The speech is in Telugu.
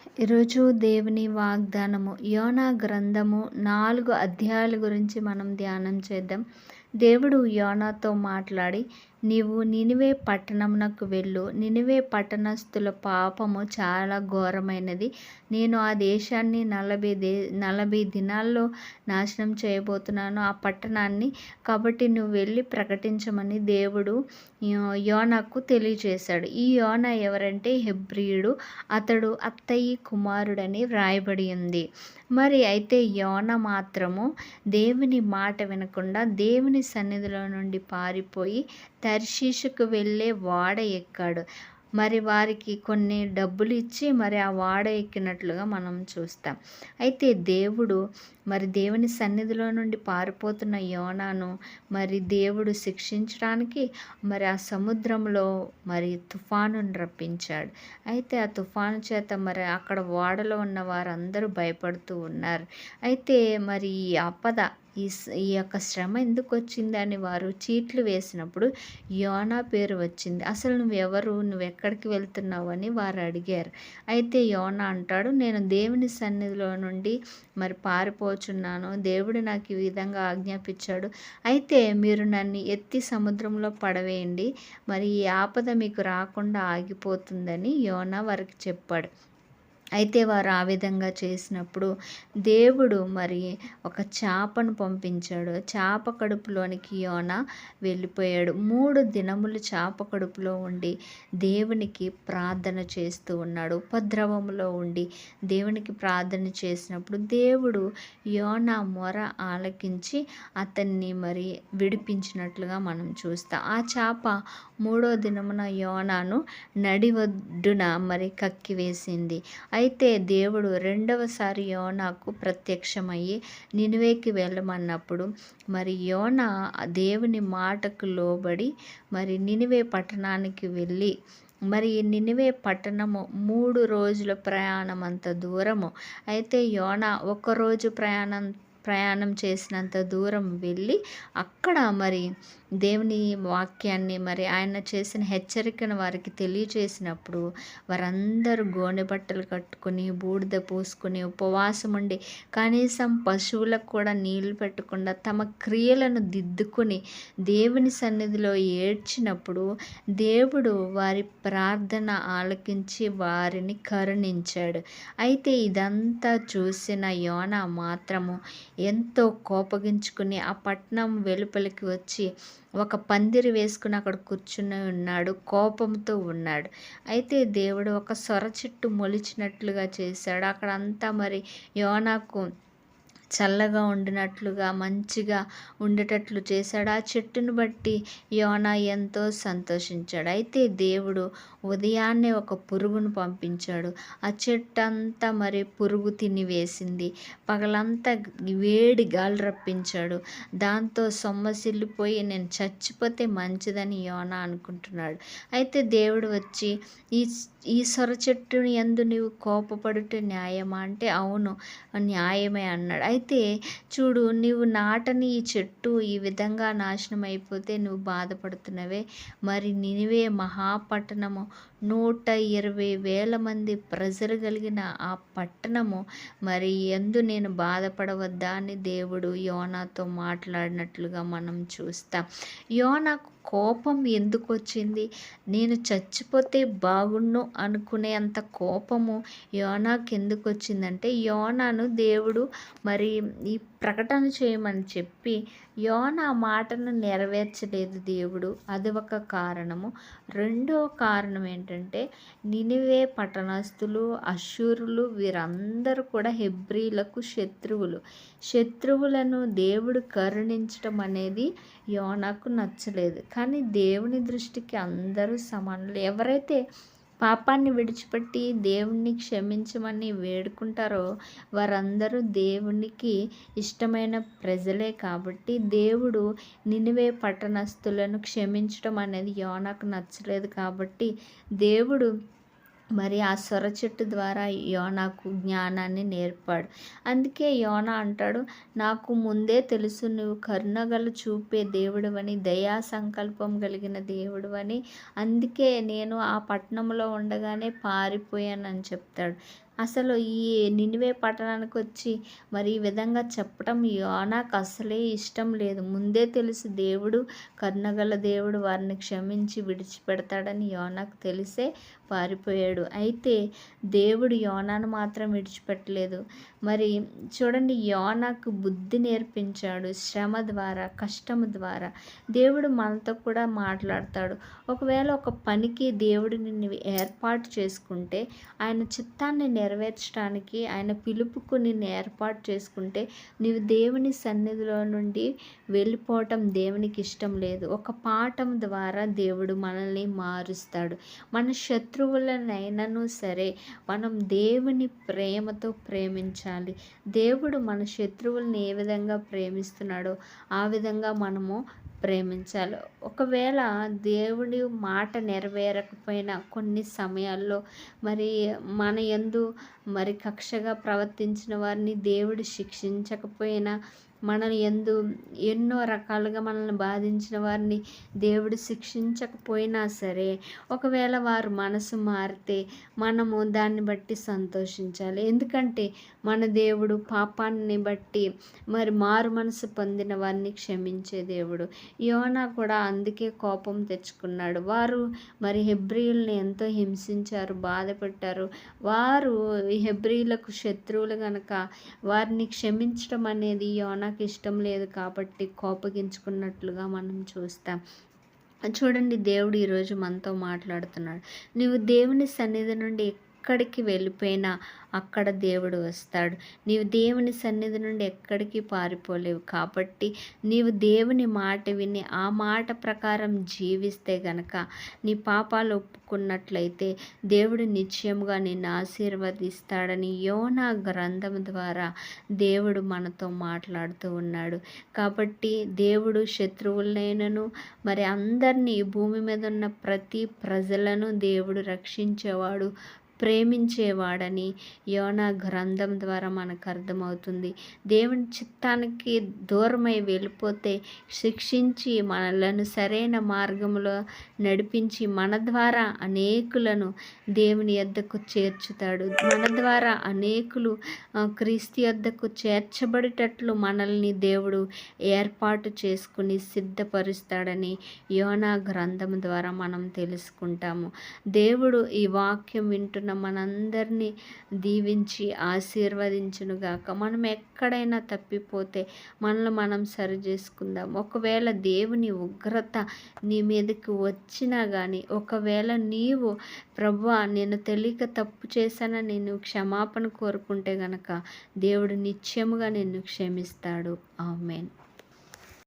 ఈరోజు దేవుని వాగ్దానము యోనా గ్రంథము నాలుగు అధ్యాయాల గురించి మనం ధ్యానం చేద్దాం. దేవుడు యోనాతో మాట్లాడి నీవు నినివే పట్టణమునకు వెళ్ళు. నినివే పట్టణస్థుల పాపము చాలా ఘోరమైనది. నేను ఆ దేశాన్ని నలభై దే నలభై దినాల్లో నాశనం చేయబోతున్నాను. ఆ పట్టణాన్ని కాబట్టి నువ్వు వెళ్ళి ప్రకటించమని దేవుడు యోనకు తెలియచేశాడు ఈ యోన ఎవరంటే హెబ్రియుడు. అతడు అత్తయ్య కుమారుడని వ్రాయబడి ఉంది. మరి అయితే యోన మాత్రము దేవుని మాట వినకుండా దేవుని సన్నిధిలో నుండి పారిపోయి తర్షీషుకు వెళ్ళే వాడ ఎక్కాడు. మరి వారికి కొన్ని డబ్బులు ఇచ్చి మరి ఆ వాడ ఎక్కినట్లుగా మనం చూస్తాం. అయితే దేవుడు మరి దేవుని సన్నిధిలో నుండి పారిపోతున్న యోనాను మరి దేవుడు శిక్షించడానికి మరి ఆ సముద్రంలో మరి తుఫానును రప్పించాడు. అయితే ఆ తుఫాను చేత మరి అక్కడ వాడలో ఉన్న వారందరూ భయపడుతూ ఉన్నారు. అయితే మరి ఈ ఆపద ఈ ఈ యొక్క శ్రమ ఎందుకు వచ్చిందని వారు చీట్లు వేసినప్పుడు యోనా పేరు వచ్చింది. అసలు నువ్వెవరు? నువ్వు ఎక్కడికి వెళ్తున్నావు? అని వారు అడిగారు. అయితే యోనా అంటాడు నేను దేవుని సన్నిధిలో నుండి మరి పారిపోచున్నాను. దేవుడు నాకు ఈ విధంగా ఆజ్ఞాపించాడు. అయితే మీరు నన్ను ఎత్తి సముద్రంలో పడవేయండి. మరి ఈ ఆపద మీకు రాకుండా ఆగిపోతుందని యోనా వారికి చెప్పాడు. అయితే వారు ఆ విధంగా చేసినప్పుడు దేవుడు మరి ఒక చేపను పంపించాడు. చేప కడుపులోనికి యోన వెళ్ళిపోయాడు. మూడు దినములు చేప కడుపులో ఉండి దేవునికి ప్రార్థన చేస్తూ ఉన్నాడు. ఉపద్రవంలో ఉండి దేవునికి ప్రార్థన చేసినప్పుడు దేవుడు యోన మొర ఆలకించి అతన్ని మరి విడిపించినట్లుగా మనం చూస్తాం. ఆ చేప మూడో దినమున యోనాను నడివడ్డున మరి కక్కివేసింది అయితే దేవుడు రెండవసారి యోనాకు ప్రత్యక్షమయ్యి నినువేకి వెళ్ళమన్నప్పుడు మరి యోన దేవుని మాటకు లోబడి మరి నినివే పట్టణానికి వెళ్ళి మరి నినివే పట్టణము మూడు రోజుల ప్రయాణం అంత దూరము. అయితే యోన ఒకరోజు ప్రయాణం ప్రయాణం చేసినంత దూరం వెళ్ళి అక్కడ మరి దేవుని వాక్యాన్ని మరి ఆయన చేసిన హెచ్చరికను వారికి తెలియచేసినప్పుడు వారందరూ గోనె బట్టలు కట్టుకుని బూడిద పూసుకుని ఉపవాసం ఉండి కనీసం పశువులకు కూడా నీళ్ళు పెట్టకుండా తమ క్రియలను దిద్దుకుని దేవుని సన్నిధిలో ఏడ్చినప్పుడు దేవుడు వారి ప్రార్థన ఆలకించి వారిని కరుణించాడు. అయితే ఇదంతా చూసిన యోన మాత్రము ఎంతో కోపగించుకుని ఆ పట్నం వెలుపలికి వచ్చి ఒక పందిరి వేసుకుని అక్కడ కూర్చుని ఉన్నాడు కోపంతో ఉన్నాడు. అయితే దేవుడు ఒక సొర చెట్టు మొలిచినట్లుగా చేశాడు. అక్కడ అంతా మరి యోనాకు చల్లగా ఉండినట్లుగా మంచిగా ఉండేటట్లు చేశాడు. ఆ చెట్టును బట్టి యోనా ఎంతో సంతోషించాడు. అయితే దేవుడు ఉదయాన్నే ఒక పురుగును పంపించాడు. ఆ చెట్టు అంతా మరి పురుగు తిని వేసింది. పగలంతా వేడి గాలి రప్పించాడు. దాంతో సొమ్మసిల్లిపోయి నేను చచ్చిపోతే మంచిదని యోనా అనుకుంటున్నాడు. అయితే దేవుడు వచ్చి ఈ ఈ సొర చెట్టుని ఎందు నీవు కోపపడుట న్యాయమా? అంటే అవును న్యాయమే అన్నాడు. అయితే చూడు నీవు నాటని ఈ చెట్టు ఈ విధంగా నాశనం అయిపోతే నువ్వు బాధపడుతున్నవే. మరి నినివే మహాపట్టణము. నూట ఇరవై వేల మంది ప్రజలు కలిగిన ఆ పట్టణము మరి ఎందు నేను బాధపడవద్దా అని దేవుడు యోనాతో మాట్లాడినట్లుగా మనం చూస్తాం. యోనాకు కోపం ఎందుకు వచ్చింది? నేను చచ్చిపోతే బాగుండు అనుకునే అంత కోపము యోనాకు ఎందుకు వచ్చిందంటే యోనాను దేవుడు మరి ఈ ప్రకటన చేయమని చెప్పి యోన మాటను నెరవేర్చలేదు దేవుడు. అది ఒక కారణము. రెండో కారణం ఏంటంటే నినివే పట్టణస్థులు అశూరులు వీరందరూ కూడా హెబ్రీలకు శత్రువులు. శత్రువులను దేవుడు కరుణించడం అనేది యోనాకు నచ్చలేదు. కానీ దేవుని దృష్టికి అందరూ సమానులు. ఎవరైతే పాపాన్ని విడిచిపెట్టి దేవుణ్ణి క్షమించమని వేడుకుంటారో వారందరూ దేవునికి ఇష్టమైన ప్రజలే కాబట్టి దేవుడు నినివే పట్టణస్థులను క్షమించడం అనేది యోనకు నచ్చలేదు కాబట్టి దేవుడు మరి ఆ సొర చెట్టు ద్వారా యోనాకు జ్ఞానాన్ని నేర్పాడు. అందుకే యోనా అంటాడు నాకు ముందే తెలుసు నువ్వు కరుణగల చూపే దేవుడువని దయా సంకల్పం కలిగిన దేవుడువని. అందుకే నేను ఆ పట్టణంలో ఉండగానే పారిపోయానని చెప్తాడు. అసలు ఈ నినివే పట్టణానికి వచ్చి మరి ఈ విధంగా చెప్పడం యోనాకు అసలే ఇష్టం లేదు. ముందే తెలుసు దేవుడు కరుణగల దేవుడు వారిని క్షమించి విడిచిపెడతాడని యోనాకు తెలిసే పారిపోయాడు. అయితే దేవుడు యోనాను మాత్రం విడిచిపెట్టలేదు. మరి చూడండి యోనాకు బుద్ధి నేర్పించాడు శ్రమ ద్వారా కష్టం ద్వారా. దేవుడు మనతో కూడా మాట్లాడతాడు. ఒకవేళ ఒక పనికి దేవుడు నిన్ను ఏర్పాటు చేసుకుంటే ఆయన చిత్తాన్ని నెరవేర్చడానికి ఆయన పిలుపుకు నిన్ను ఏర్పాటు చేసుకుంటే నీవు దేవుని సన్నిధిలో నుండి వెళ్ళిపోవటం దేవునికి ఇష్టం లేదు. ఒక పాఠం ద్వారా దేవుడు మనల్ని మారుస్తాడు. మన శత్రు శత్రువులనైనా సరే మనం దేవుని ప్రేమతో ప్రేమించాలి. దేవుడు మన శత్రువుల్ని ఏ విధంగా ప్రేమిస్తున్నాడో ఆ విధంగా మనము ప్రేమించాలి. ఒకవేళ దేవుడి మాట నెరవేరకపోయినా కొన్ని సమయాల్లో మరి మన ఎందు మరి కక్షగా ప్రవర్తించిన వారిని దేవుడు శిక్షించకపోయినా మనల్ని ఎందు ఎన్నో రకాలుగా మనల్ని బాధించిన వారిని దేవుడు శిక్షించకపోయినా సరే ఒకవేళ వారు మనసు మారితే మనము దాన్ని బట్టి సంతోషించాలి. ఎందుకంటే మన దేవుడు పాపాన్ని బట్టి మరి మారు మనసు పొందిన వారిని క్షమించే దేవుడు. యోనా కూడా అందుకే కోపం తెచ్చుకున్నాడు. వారు మరి హెబ్రియుల్ని ఎంతో హింసించారు బాధపెట్టారు. వారు హెబ్రియులకు శత్రువులు కనుక వారిని క్షమించడం అనేది యోనా నాకు ఇష్టం లేదు కాబట్టి కోపగించుకున్నట్లుగా మనం చూస్తాం. చూడండి దేవుడు ఈరోజు మనతో మాట్లాడుతున్నాడు. నువ్వు దేవుని సన్నిధి నుండి ఎక్కడికి వెళ్ళిపోయినా అక్కడ దేవుడు వస్తాడు. నీవు దేవుని సన్నిధి నుండి ఎక్కడికి పారిపోలేవు. కాబట్టి నీవు దేవుని మాట విని ఆ మాట ప్రకారం జీవిస్తే గనక నీ పాపాలు ఒప్పుకున్నట్లయితే దేవుడు నిశ్చయముగా నిన్ను ఆశీర్వదిస్తాడని యోనా గ్రంథం ద్వారా దేవుడు మనతో మాట్లాడుతూ ఉన్నాడు. కాబట్టి దేవుడు శత్రువులైనను మరి అందరినీ భూమి మీద ఉన్న ప్రతి ప్రజలను దేవుడు రక్షించేవాడు ప్రేమించేవాడని యోనా గ్రంథం ద్వారా మనకు అర్థమవుతుంది. దేవుని చిత్తానికి దూరమై వెళ్ళిపోతే శిక్షించి మనలను సరైన మార్గంలో నడిపించి మన ద్వారా అనేకులను దేవుని యొద్దకు చేర్చుతాడు. మన ద్వారా అనేకులు క్రీస్తు యొద్దకు చేర్చబడేటట్లు మనల్ని దేవుడు ఏర్పాటు చేసుకుని సిద్ధపరుస్తాడని యోనా గ్రంథం ద్వారా మనం తెలుసుకుంటాము. దేవుడు ఈ వాక్యం వింటున్న ఉన్న మనందరినీ దీవించి ఆశీర్వదించునుగాక. మనం ఎక్కడైనా తప్పిపోతే మనల్ని మనం సరి చేసుకుందాం. ఒకవేళ దేవుని ఉగ్రత నీ మీదకి వచ్చినా కానీ ఒకవేళ నీవు ప్రభు నేను తెలియక తప్పు చేశానని నేను క్షమాపణ కోరుకుంటే గనక దేవుడు నిత్యముగా నిన్ను క్షమిస్తాడు. ఆమెన్.